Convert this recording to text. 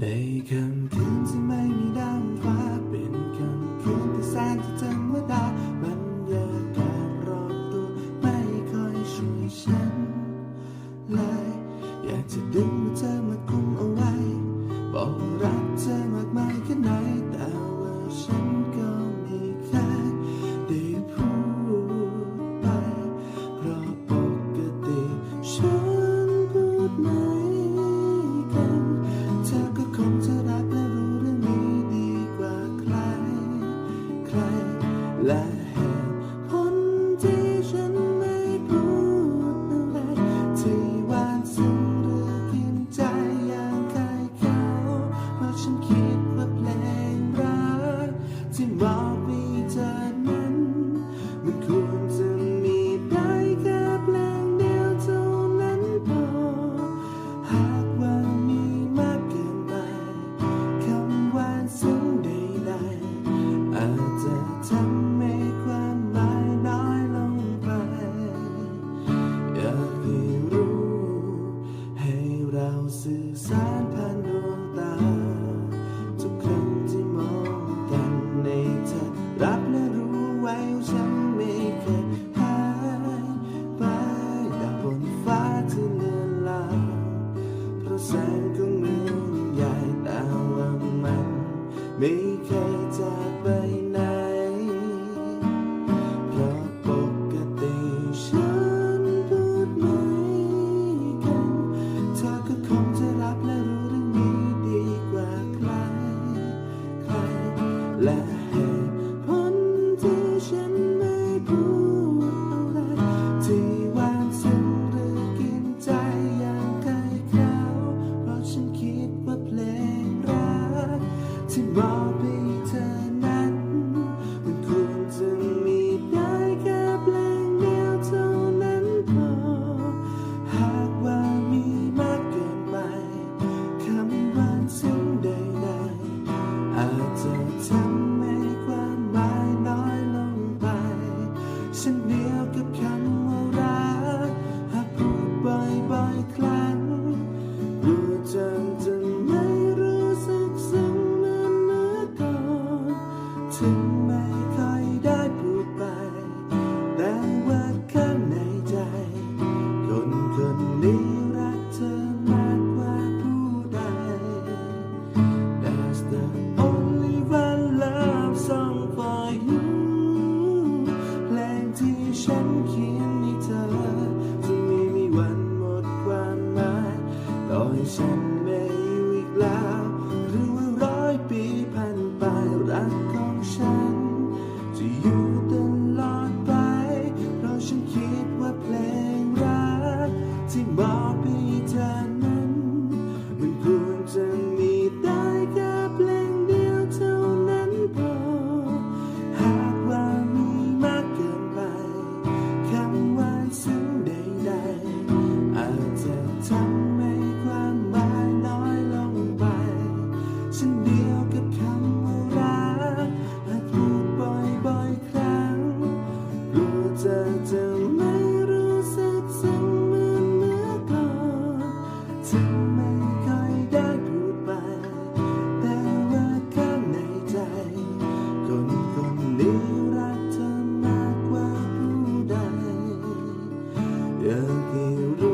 ในคำคืนที่ไม่มีดาวฟ้า รับและรู้ไว้ว่าฉันไม่เคยหายไปดาวบนฟ้าที่เลือนลางเพราะแสง ที่มอบให้เธอนั้น มันควรจะมีได้แค่เพลงเดียวเท่านั้นพอ หากว่ามีมากเกินไปคำหวานซึ้งใดๆอาจจะทำให้ความหมายน้อยลงไปเช่นเดียวกับคำว่ารักหากพูดบ่อยๆครั้ง ถึงไม่ค่อยได้พูดไป แต่ว่าข้างในใจ คนคนนี้รักเธอมากกว่าผู้ใด That's the only one love song for you เพลงที่ฉันเขียนให้เธอจะไม่มีวันหมดความหมายต่อให้ฉัน ฉันเดียวกับคำว่ารักหากพูดบ่อยๆครั้งกลัวเธอจะไม่รู้สึกซึ้งเหมือนเมื่อก่อนถึงไม่ค่อยได้พูดไป แต่ว่าข้างในใจ คนคนนี้รักเธอมากกว่าผู้ใดอยากให้รู้